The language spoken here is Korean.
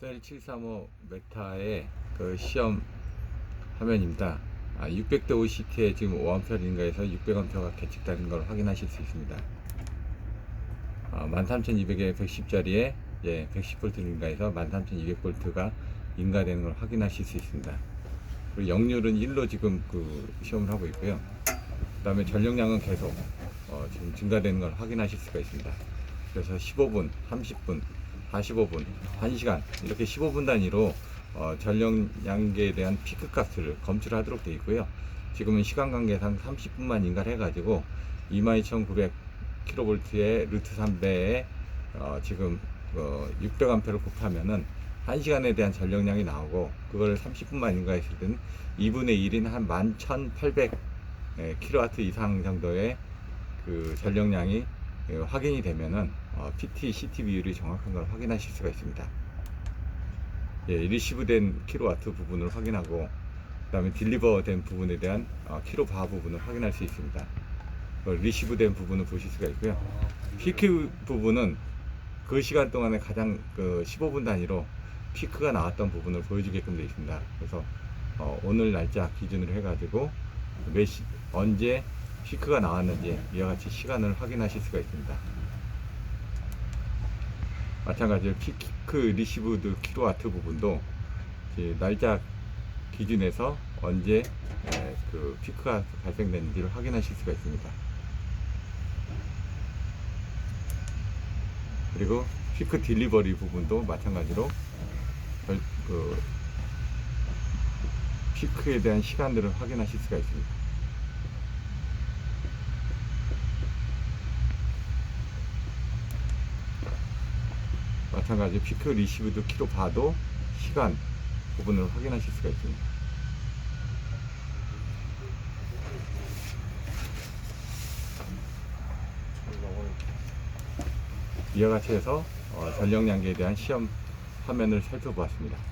셀 735 메타의 그 시험 화면입니다. 아, 600대 50T에 지금 5A인가에서 600A가 계측되는 걸 확인하실 수 있습니다. 아, 13200에 110짜리에 예, 110V인가에서 13200V가 인가되는 걸 확인하실 수 있습니다. 그리고 역률은 1로 지금 그 시험을 하고 있고요. 그 다음에 전력량은 계속 어, 지금 증가되는 걸 확인하실 수가 있습니다. 그래서 15분, 30분, 45분, 1시간 이렇게 15분 단위로 어, 전력량계에 대한 피크 값을 검출하도록 되어 있고요. 지금은 시간 관계상 30분만 인가를 해가지고 22,900kV의 루트 3배에 어, 지금 어, 600A를 곱하면은 1시간에 대한 전력량이 나오고 그걸 30분만 인가했을 때는 2분의 1인 한 11,800 예, 킬로와트 이상 정도의 그 전력량이 예, 확인이 되면은 어, PT, CT 비율이 정확한 걸 확인하실 수가 있습니다. 예, 리시브된 킬로와트 부분을 확인하고 그 다음에 딜리버된 부분에 대한 어, 킬로바 부분을 확인할 수 있습니다. 그 리시브된 부분을 보실 수가 있고요. 피크 부분은 그 시간 동안에 가장 그 15분 단위로 피크가 나왔던 부분을 보여주게끔 되어 있습니다. 그래서 어, 오늘 날짜 기준으로 해가지고 몇 시, 언제 피크가 나왔는지 이와 같이 시간을 확인하실 수가 있습니다. 마찬가지로 피크 리시브드 킬로와트 부분도 날짜 기준에서 언제 에, 그 피크가 발생됐는지를 확인하실 수가 있습니다. 그리고 피크 딜리버리 부분도 마찬가지로 별- 그 피크에 대한 시간들을 확인하실 수가 있습니다. 마찬가지로 피크 리시브드 키로 봐도 시간 부분을 확인하실 수가 있습니다. 이와 같이 해서 어, 전력량계에 대한 시험 화면을 살펴보았습니다.